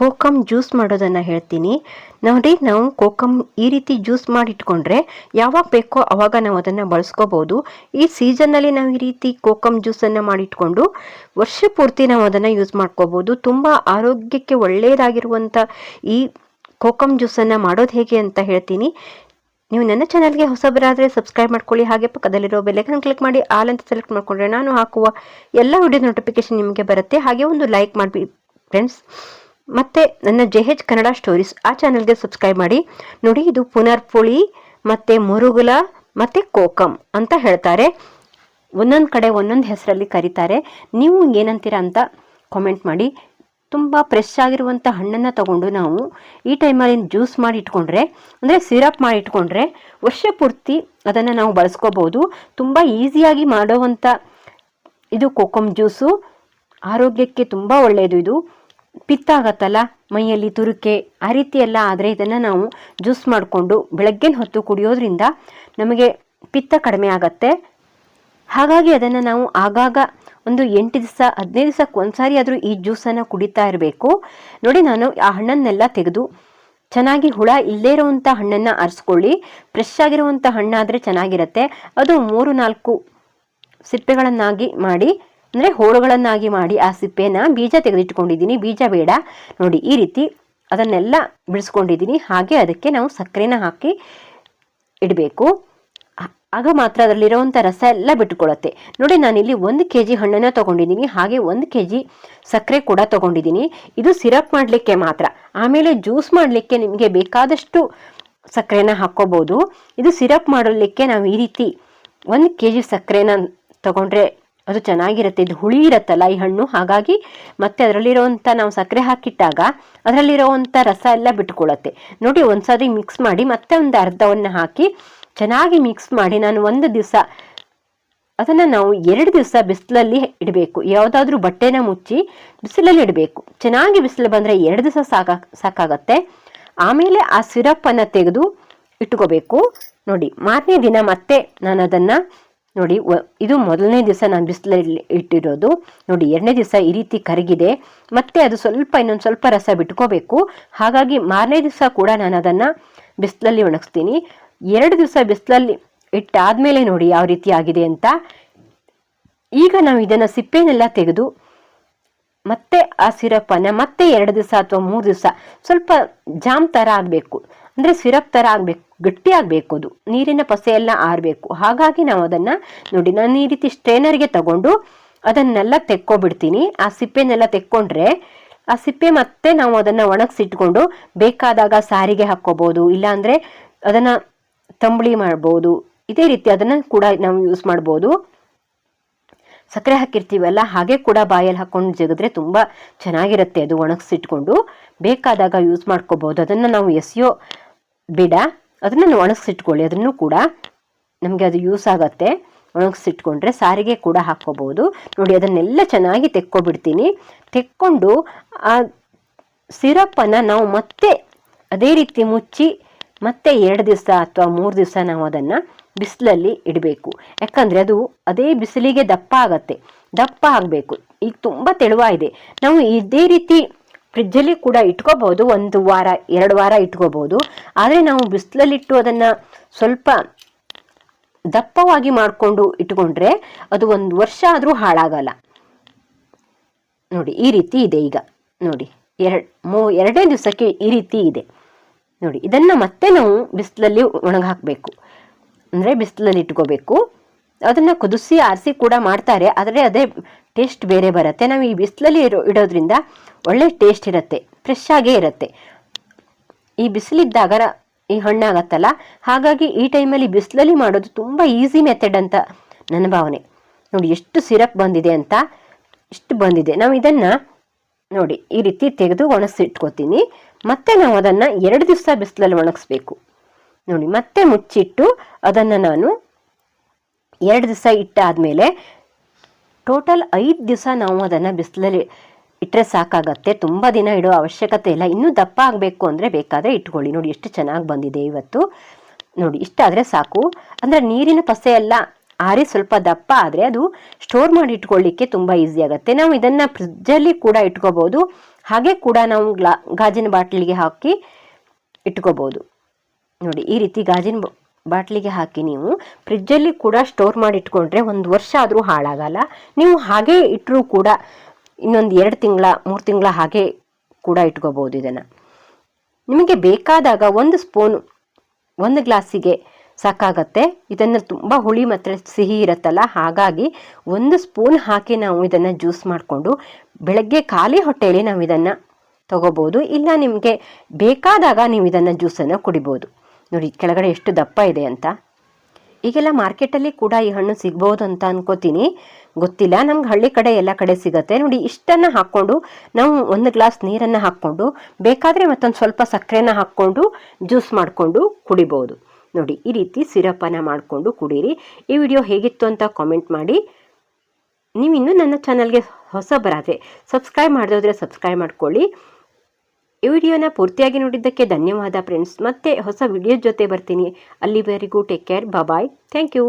Kokum juice ಮಾಡೋದನ್ನು ಹೇಳ್ತೀನಿ. ನೋಡಿ, ನಾವು ಕೋಕಮ್ ಈ ರೀತಿ ಜ್ಯೂಸ್ ಮಾಡಿ ಇಟ್ಕೊಂಡ್ರೆ ಯಾವಾಗ ಬೇಕೋ ಅವಾಗ ನಾವು ಅದನ್ನು ಬಳಸ್ಕೋಬೋದು. ಈ ಸೀಸನ್ನಲ್ಲಿ ನಾವು ಈ ರೀತಿ ಕೋಕಮ್ ಜ್ಯೂಸನ್ನು ಮಾಡಿಟ್ಕೊಂಡು ವರ್ಷ ಪೂರ್ತಿ ನಾವು ಅದನ್ನು ಯೂಸ್ ಮಾಡ್ಕೋಬೋದು. ತುಂಬ ಆರೋಗ್ಯಕ್ಕೆ ಒಳ್ಳೆಯದಾಗಿರುವಂಥ ಈ ಕೋಕಮ್ ಜ್ಯೂಸನ್ನು ಮಾಡೋದು ಹೇಗೆ ಅಂತ ಹೇಳ್ತೀನಿ. ನೀವು ನನ್ನ ಚಾನಲ್ಗೆ ಹೊಸಬರಾದರೆ ಸಬ್ಸ್ಕ್ರೈಬ್ ಮಾಡ್ಕೊಳ್ಳಿ. ಹಾಗೆ ಪಕ್ಕದಲ್ಲಿರೋ ಬೆಲ್ಲೈಕನ್ ಕ್ಲಿಕ್ ಮಾಡಿ, ಆಲ್ ಅಂತ ಸೆಲೆಕ್ಟ್ ಮಾಡಿಕೊಂಡ್ರೆ ನಾನು ಹಾಕುವ ಎಲ್ಲ ವಿಡಿಯೋ ನೋಟಿಫಿಕೇಶನ್ ನಿಮಗೆ ಬರುತ್ತೆ. ಹಾಗೆ ಒಂದು ಲೈಕ್ ಮಾಡಿ ಫ್ರೆಂಡ್ಸ್ ಮತ್ತೆ ನನ್ನ ಜೆ ಹೆಚ್ ಕನ್ನಡ ಸ್ಟೋರೀಸ್ ಆ ಚಾನಲ್ಗೆ ಸಬ್ಸ್ಕ್ರೈಬ್ ಮಾಡಿ. ನೋಡಿ, ಇದು ಪುನರ್ಪುಳಿ ಮತ್ತೆ ಮುರುಗುಲ, ಮತ್ತೆ ಕೋಕಂ ಅಂತ ಹೇಳ್ತಾರೆ. ಒಂದೊಂದು ಕಡೆ ಒಂದೊಂದು ಹೆಸರಲ್ಲಿ ಕರೀತಾರೆ. ನೀವು ಏನಂತೀರ ಅಂತ ಕಾಮೆಂಟ್ ಮಾಡಿ. ತುಂಬ ಫ್ರೆಶ್ ಆಗಿರುವಂಥ ಹಣ್ಣನ್ನು ತಗೊಂಡು ನಾವು ಈ ಟೈಮಲ್ಲಿ ಜ್ಯೂಸ್ ಮಾಡಿ ಇಟ್ಕೊಂಡ್ರೆ, ಅಂದರೆ ಸಿರಪ್ ಮಾಡಿ ಇಟ್ಕೊಂಡ್ರೆ ವರ್ಷ ಪೂರ್ತಿ ಅದನ್ನು ನಾವು ಬಳಸ್ಕೋಬೋದು. ತುಂಬ ಈಸಿಯಾಗಿ ಮಾಡೋವಂಥ ಇದು ಕೋಕಮ್ ಜ್ಯೂಸು. ಆರೋಗ್ಯಕ್ಕೆ ತುಂಬ ಒಳ್ಳೆಯದು ಇದು. ಪಿತ್ತ ಆಗತ್ತಲ್ಲ ಮೈಯಲ್ಲಿ ತುರುಕೆ, ಆ ರೀತಿ ಎಲ್ಲ ಆದರೆ ಇದನ್ನು ನಾವು ಜ್ಯೂಸ್ ಮಾಡಿಕೊಂಡು ಬೆಳಗ್ಗಿನ ಹೊತ್ತು ಕುಡಿಯೋದ್ರಿಂದ ನಮಗೆ ಪಿತ್ತ ಕಡಿಮೆ ಆಗತ್ತೆ. ಹಾಗಾಗಿ ಅದನ್ನು ನಾವು ಆಗಾಗ ಒಂದು ಎಂಟು ದಿವಸ, ಹದಿನೈದು ದಿವಸಕ್ಕೆ ಒಂದ್ಸಾರಿ ಆದರೂ ಈ ಜ್ಯೂಸನ್ನು ಕುಡಿತಾ ಇರಬೇಕು. ನೋಡಿ ನಾನು ಆ ಹಣ್ಣನ್ನೆಲ್ಲ ತೆಗೆದು ಚೆನ್ನಾಗಿ ಹುಳ ಇಲ್ಲದೇ ಇರುವಂಥ ಹಣ್ಣನ್ನು ಆರಿಸ್ಕೊಳ್ಳಿ ಫ್ರೆಶ್ ಆಗಿರುವಂಥ ಹಣ್ಣಾದರೆ ಚೆನ್ನಾಗಿರುತ್ತೆ. ಅದು ಮೂರು ನಾಲ್ಕು ಸಿಪ್ಪೆಗಳನ್ನಾಗಿ ಮಾಡಿ ಅಂದರೆ ಹೋಳುಗಳನ್ನಾಗಿ ಮಾಡಿ ಆ ಸಿಪ್ಪೆನ ಬೀಜ ತೆಗೆದಿಟ್ಕೊಂಡಿದ್ದೀನಿ. ಬೀಜ ಬೇಡ. ನೋಡಿ, ಈ ರೀತಿ ಅದನ್ನೆಲ್ಲ ಬಿಡಿಸ್ಕೊಂಡಿದ್ದೀನಿ. ಹಾಗೆ ಅದಕ್ಕೆ ನಾವು ಸಕ್ಕರೆನ ಹಾಕಿ ಇಡಬೇಕು. ಆಗ ಮಾತ್ರ ಅದರಲ್ಲಿರುವಂಥ ರಸ ಎಲ್ಲ ಬಿಟ್ಟುಕೊಳ್ಳುತ್ತೆ ನೋಡಿ, ನಾನಿಲ್ಲಿ ಒಂದು ಕೆ ಜಿ ಹಣ್ಣನ್ನು ತಗೊಂಡಿದ್ದೀನಿ. ಹಾಗೆ ಒಂದು ಕೆ ಜಿ ಸಕ್ಕರೆ ಕೂಡ ತಗೊಂಡಿದ್ದೀನಿ. ಇದು ಸಿರಪ್ ಮಾಡಲಿಕ್ಕೆ ಮಾತ್ರ. ಆಮೇಲೆ ಜ್ಯೂಸ್ ಮಾಡಲಿಕ್ಕೆ ನಿಮಗೆ ಬೇಕಾದಷ್ಟು ಸಕ್ಕರೆನ ಹಾಕ್ಕೋಬೋದು. ಇದು ಸಿರಪ್ ಮಾಡಲಿಕ್ಕೆ ನಾವು ಈ ರೀತಿ ಒಂದು ಕೆ ಜಿ ಸಕ್ಕರೆನ ತಗೊಂಡ್ರೆ ಅದು ಚೆನ್ನಾಗಿರುತ್ತೆ. ಇದು ಹುಳಿ ಇರುತ್ತಲ್ಲ ಈ ಹಣ್ಣು. ಹಾಗಾಗಿ ಮತ್ತೆ ಅದರಲ್ಲಿರುವಂಥ ನಾವು ಸಕ್ಕರೆ ಹಾಕಿಟ್ಟಾಗ ಅದರಲ್ಲಿರುವಂಥ ರಸ ಎಲ್ಲ ಬಿಟ್ಕೊಳ್ಳುತ್ತೆ ನೋಡಿ ಒಂದ್ಸರಿ ಮಿಕ್ಸ್ ಮಾಡಿ ಮತ್ತೆ ಒಂದು ಅರ್ಧವನ್ನು ಹಾಕಿ ಚೆನ್ನಾಗಿ ಮಿಕ್ಸ್ ಮಾಡಿ ನಾನು ಒಂದು ದಿವಸ ಅದನ್ನು ನಾವು ಎರಡು ದಿವಸ ಬಿಸಿಲಲ್ಲಿ ಇಡಬೇಕು. ಯಾವುದಾದ್ರೂ ಬಟ್ಟೆನ ಮುಚ್ಚಿ ಬಿಸಿಲಲ್ಲಿ ಇಡಬೇಕು. ಚೆನ್ನಾಗಿ ಬಿಸಿಲು ಬಂದರೆ ಎರಡು ದಿವಸ ಸಾಕ ಸಾಕಾಗತ್ತೆ. ಆಮೇಲೆ ಆ ಸಿರಪ್ಪನ್ನು ತೆಗೆದು ಇಟ್ಕೋಬೇಕು. ನೋಡಿ ಮಾರನೇ ದಿನ ಮತ್ತೆ ನಾನು ಅದನ್ನು ನೋಡಿ ಇದು ಮೊದಲನೇ ದಿವಸ ನಾನು ಬಿಸಿಲಲ್ಲಿ ಇಟ್ಟಿರೋದು. ನೋಡಿ, ಎರಡನೇ ದಿವಸ ಈ ರೀತಿ ಕರಗಿದೆ. ಮತ್ತೆ ಅದು ಸ್ವಲ್ಪ ಇನ್ನೊಂದು ಸ್ವಲ್ಪ ರಸ ಬಿಟ್ಕೋಬೇಕು. ಹಾಗಾಗಿ ಮಾರನೇ ದಿವಸ ಕೂಡ ನಾನು ಅದನ್ನು ಬಿಸಿಲಲ್ಲಿ ಒಣಗಿಸ್ತೀನಿ. ಎರಡು ದಿವಸ ಬಿಸಿಲಲ್ಲಿ ಇಟ್ಟಾದ್ಮೇಲೆ ನೋಡಿ ಯಾವ ರೀತಿ ಆಗಿದೆ ಅಂತ. ಈಗ ನಾವು ಇದನ್ನು ಸಿಪ್ಪೆನೆಲ್ಲ ತೆಗೆದು ಮತ್ತೆ ಆ ಸಿರಪ್ಪನ್ನು ಮತ್ತೆ ಎರಡು ದಿವಸ ಅಥವಾ ಮೂರು ದಿವಸ ಸ್ವಲ್ಪ ಜಾಮ್ ಥರ ಆಗಬೇಕು. ಅಂದರೆ ಸಿರಪ್ ಥರ ಆಗಬೇಕು, ಗಟ್ಟಿ ಆಗಬೇಕು ಅದು. ನೀರಿನ ಪಸೆಯೆಲ್ಲ ಆರಬೇಕು. ಹಾಗಾಗಿ ನಾವು ಅದನ್ನು ನೋಡಿ, ನಾನು ಈ ರೀತಿ ಸ್ಟ್ರೇನರ್ಗೆ ತಗೊಂಡು ಅದನ್ನೆಲ್ಲ ತೆಕ್ಕೊಬಿಡ್ತೀನಿ. ಆ ಸಿಪ್ಪೆನೆಲ್ಲ ತೆಕ್ಕೊಂಡ್ರೆ ಆ ಸಿಪ್ಪೆ ಮತ್ತೆ ನಾವು ಅದನ್ನು ಒಣಗಿಸಿಟ್ಕೊಂಡು ಬೇಕಾದಾಗ ಸಾರಿಗೆ ಹಾಕ್ಕೋಬೋದು, ಇಲ್ಲಾಂದರೆ ಅದನ್ನು ತಂಬಳಿ ಮಾಡ್ಬೋದು. ಇದೇ ರೀತಿ ಅದನ್ನು ಕೂಡ ನಾವು ಯೂಸ್ ಮಾಡ್ಬೋದು. ಸಕ್ಕರೆ ಹಾಕಿರ್ತೀವಲ್ಲ, ಹಾಗೆ ಕೂಡ ಬಾಯಲ್ಲಿ ಹಾಕೊಂಡು ಜಗದ್ರೆ ತುಂಬ ಚೆನ್ನಾಗಿರುತ್ತೆ ಅದು ಒಣಗಿಸಿಟ್ಕೊಂಡು. ಬೇಕಾದಾಗ ಯೂಸ್ ಮಾಡ್ಕೋಬೋದು. ಅದನ್ನು ನಾವು ಎಸೆಯೋ ಬೇಡ. ಅದನ್ನು ಒಣಗಿಸಿಟ್ಕೊಳ್ಳಿ. ಅದನ್ನು ಕೂಡ ನಮಗೆ ಅದು ಯೂಸ್ ಆಗುತ್ತೆ. ಒಣಗಿಸಿಟ್ಕೊಂಡ್ರೆ ಸಾರಿಗೆ ಕೂಡ ಹಾಕ್ಕೋಬೋದು. ನೋಡಿ, ಅದನ್ನೆಲ್ಲ ಚೆನ್ನಾಗಿ ತೆಕ್ಕೊಬಿಡ್ತೀನಿ. ತೆಕ್ಕೊಂಡು ಆ ಸಿರಪ್ಪನ್ನು ನಾವು ಮತ್ತೆ ಅದೇ ರೀತಿ ಮುಚ್ಚಿ ಮತ್ತೆ ಎರಡು ದಿವಸ ಅಥವಾ ಮೂರು ದಿವಸ ನಾವು ಅದನ್ನು ಬಿಸಿಲಲ್ಲಿ ಇಡಬೇಕು. ಯಾಕಂದರೆ ಅದು ಅದೇ ಬಿಸಿಲಿಗೆ ದಪ್ಪ ಆಗತ್ತೆ. ದಪ್ಪ ಆಗಬೇಕು. ಈಗ ತುಂಬ ತೆಳುವಾಗಿದೆ. ನಾವು ಇದೇ ರೀತಿ ಫ್ರಿಜ್ಜಲ್ಲಿ ಕೂಡ ಇಟ್ಕೋಬಹುದು, ಒಂದು ವಾರ, ಎರಡು ವಾರ ಇಟ್ಕೋಬಹುದು. ಆದರೆ ನಾವು ಬಿಸಿಲಲ್ಲಿಟ್ಟು ಅದನ್ನು ಸ್ವಲ್ಪ ದಪ್ಪವಾಗಿ ಮಾಡಿಕೊಂಡು ಇಟ್ಕೊಂಡ್ರೆ ಅದು ಒಂದು ವರ್ಷ ಆದರೂ ಹಾಳಾಗಲ್ಲ. ನೋಡಿ, ಈ ರೀತಿ ಇದೆ ಈಗ. ನೋಡಿ, ಎರಡು, ಮೂ, ಎರಡೇ ದಿವಸಕ್ಕೆ ಈ ರೀತಿ ಇದೆ. ನೋಡಿ, ಇದನ್ನು ಮತ್ತೆ ನಾವು ಬಿಸಿಲಲ್ಲಿ ಒಣಗಾಕಬೇಕು ಅಂದರೆ ಬಿಸಿಲಲ್ಲಿ ಇಟ್ಕೋಬೇಕು. ಅದನ್ನು ಕುದಿಸಿ, ಆರಿಸಿ ಕೂಡ ಮಾಡ್ತಾರೆ. ಆದರೆ ಅದೇ ಟೇಸ್ಟ್ ಬೇರೆ ಬರುತ್ತೆ. ನಾವು ಈ ಬಿಸಿಲಲ್ಲಿ ಇರೋ ಇಡೋದ್ರಿಂದ ಒಳ್ಳೆ ಟೇಸ್ಟ್ ಇರುತ್ತೆ. ಫ್ರೆಶ್ ಆಗೇ ಇರುತ್ತೆ. ಈ ಬಿಸಿಲಿದ್ದಾಗ ಈ ಹಣ್ಣಾಗತ್ತಲ್ಲ? ಹಾಗಾಗಿ ಈ ಟೈಮಲ್ಲಿ ಬಿಸಿಲಲ್ಲಿ ಮಾಡೋದು ತುಂಬ ಈಸಿ ಮೆಥಡ್ ಅಂತ ನನ್ನ ಭಾವನೆ. ನೋಡಿ, ಎಷ್ಟು ಸಿರಪ್ ಬಂದಿದೆ ಅಂತ ಇಷ್ಟು ಬಂದಿದೆ. ನಾವು ಇದನ್ನು ನೋಡಿ, ಈ ರೀತಿ ತೆಗೆದು ಒಣಗಿಸಿಟ್ಕೋತೀನಿ ಮತ್ತೆ ನಾವು ಅದನ್ನು ಎರಡು ದಿವಸ ಬಿಸಿಲಲ್ಲಿ ಒಣಗಿಸ್ಬೇಕು. ನೋಡಿ, ಮತ್ತೆ ಮುಚ್ಚಿಟ್ಟು ಅದನ್ನು ನಾನು ಎರಡು ದಿವಸ ಇಟ್ಟಾದಮೇಲೆ ಟೋಟಲ್ ಐದು ದಿವಸ ನಾವು ಅದನ್ನು ಬಿಸಿಲಲ್ಲಿ ಇಟ್ಟರೆ ಸಾಕಾಗತ್ತೆ. ತುಂಬ ದಿನ ಇಡೋ ಅವಶ್ಯಕತೆ ಇಲ್ಲ. ಇನ್ನೂ ದಪ್ಪ ಆಗಬೇಕು ಅಂದರೆ ಬೇಕಾದರೆ ಇಟ್ಕೊಳ್ಳಿ. ನೋಡಿ ಎಷ್ಟು ಚೆನ್ನಾಗಿ ಬಂದಿದೆ ಇವತ್ತು. ನೋಡಿ ಇಷ್ಟಾದರೆ ಸಾಕು. ಅಂದರೆ ನೀರಿನ ಪಸೆ ಎಲ್ಲ ಆರಿ ಸ್ವಲ್ಪ ದಪ್ಪ ಆದರೆ ಅದು ಸ್ಟೋರ್ ಮಾಡಿ ಇಟ್ಕೊಳ್ಳಿಕ್ಕೆ ತುಂಬ ಈಸಿ ಆಗುತ್ತೆ. ನಾವು ಇದನ್ನು ಫ್ರಿಜ್ಜಲ್ಲಿ ಕೂಡ ಇಟ್ಕೋಬೋದು. ಹಾಗೆ ಕೂಡ ನಾವು ಗಾಜಿನ ಬಾಟ್ಲಿಗೆ ಹಾಕಿ ಇಟ್ಕೋಬೋದು. ನೋಡಿ, ಈ ರೀತಿ ಗಾಜಿನ ಬಾಟ್ಲಿಗೆ ಹಾಕಿ ನೀವು ಫ್ರಿಜ್ಜಲ್ಲಿ ಕೂಡ ಸ್ಟೋರ್ ಮಾಡಿ ಇಟ್ಕೊಂಡ್ರೆ ಒಂದು ವರ್ಷ ಆದರೂ ಹಾಳಾಗಲ್ಲ. ನೀವು ಹಾಗೆ ಇಟ್ಟರೂ ಕೂಡ ಇನ್ನೊಂದು ಎರಡು ತಿಂಗಳ, ಮೂರು ತಿಂಗಳ ಹಾಗೆ ಕೂಡ ಇಟ್ಕೋಬೋದು ಇದನ್ನು. ನಿಮಗೆ ಬೇಕಾದಾಗ ಒಂದು ಸ್ಪೂನ್, ಒಂದು ಗ್ಲಾಸಿಗೆ ಸಾಕಾಗತ್ತೆ. ಇದನ್ನು ತುಂಬ ಹುಳಿ ಮತ್ತು ಸಿಹಿ ಇರುತ್ತಲ್ಲ, ಹಾಗಾಗಿ ಒಂದು ಸ್ಪೂನ್ ಹಾಕಿ ನಾವು ಇದನ್ನು ಜ್ಯೂಸ್ ಮಾಡಿಕೊಂಡು ಬೆಳಗ್ಗೆ ಖಾಲಿ ಹೊಟ್ಟೆಯಲ್ಲಿ ನಾವು ಇದನ್ನು ತಗೋಬೋದು. ಇಲ್ಲ ನಿಮಗೆ ಬೇಕಾದಾಗ ನೀವು ಇದನ್ನು ಜ್ಯೂಸನ್ನು ಕುಡಿಬೋದು. ನೋಡಿ, ಕೆಳಗಡೆ ಎಷ್ಟು ದಪ್ಪ ಇದೆ ಅಂತ. ಈಗೆಲ್ಲ ಮಾರ್ಕೆಟಲ್ಲಿ ಕೂಡ ಈ ಹಣ್ಣು ಸಿಗ್ಬೋದು ಅಂತ ಅನ್ಕೋತೀನಿ. ಗೊತ್ತಿಲ್ಲ, ನಮ್ಗೆ ಹಳ್ಳಿ ಕಡೆ ಎಲ್ಲ ಕಡೆ ಸಿಗತ್ತೆ. ನೋಡಿ, ಇಷ್ಟನ್ನು ಹಾಕ್ಕೊಂಡು ನಾವು ಒಂದು ಗ್ಲಾಸ್ ನೀರನ್ನು ಹಾಕ್ಕೊಂಡು, ಬೇಕಾದರೆ ಮತ್ತೊಂದು ಸ್ವಲ್ಪ ಸಕ್ಕರೆನ ಹಾಕ್ಕೊಂಡು, ಜ್ಯೂಸ್ ಮಾಡಿಕೊಂಡು ಕುಡಿಬೋದು. ನೋಡಿ, ಈ ರೀತಿ ಸಿರಪನ್ನು ಮಾಡಿಕೊಂಡು ಕುಡೀರಿ. ಈ ವಿಡಿಯೋ ಹೇಗಿತ್ತು ಅಂತ ಕಾಮೆಂಟ್ ಮಾಡಿ. ನೀವಿನ್ನೂ ನನ್ನ ಚಾನಲ್ಗೆ ಹೊಸಬರಾದರೆ ಸಬ್ಸ್ಕ್ರೈಬ್ ಮಾಡಿದ್ರೆ ಸಬ್ಸ್ಕ್ರೈಬ್ ಮಾಡ್ಕೊಳ್ಳಿ. ಈ ವಿಡಿಯೋನ ಪೂರ್ತಿಯಾಗಿ ನೋಡಿದ್ದಕ್ಕೆ ಧನ್ಯವಾದ ಫ್ರೆಂಡ್ಸ್ ಮತ್ತೆ ಹೊಸ ವಿಡಿಯೋ ಜೊತೆ ಬರ್ತೀನಿ. ಅಲ್ಲಿವರೆಗೂ take care bye thank you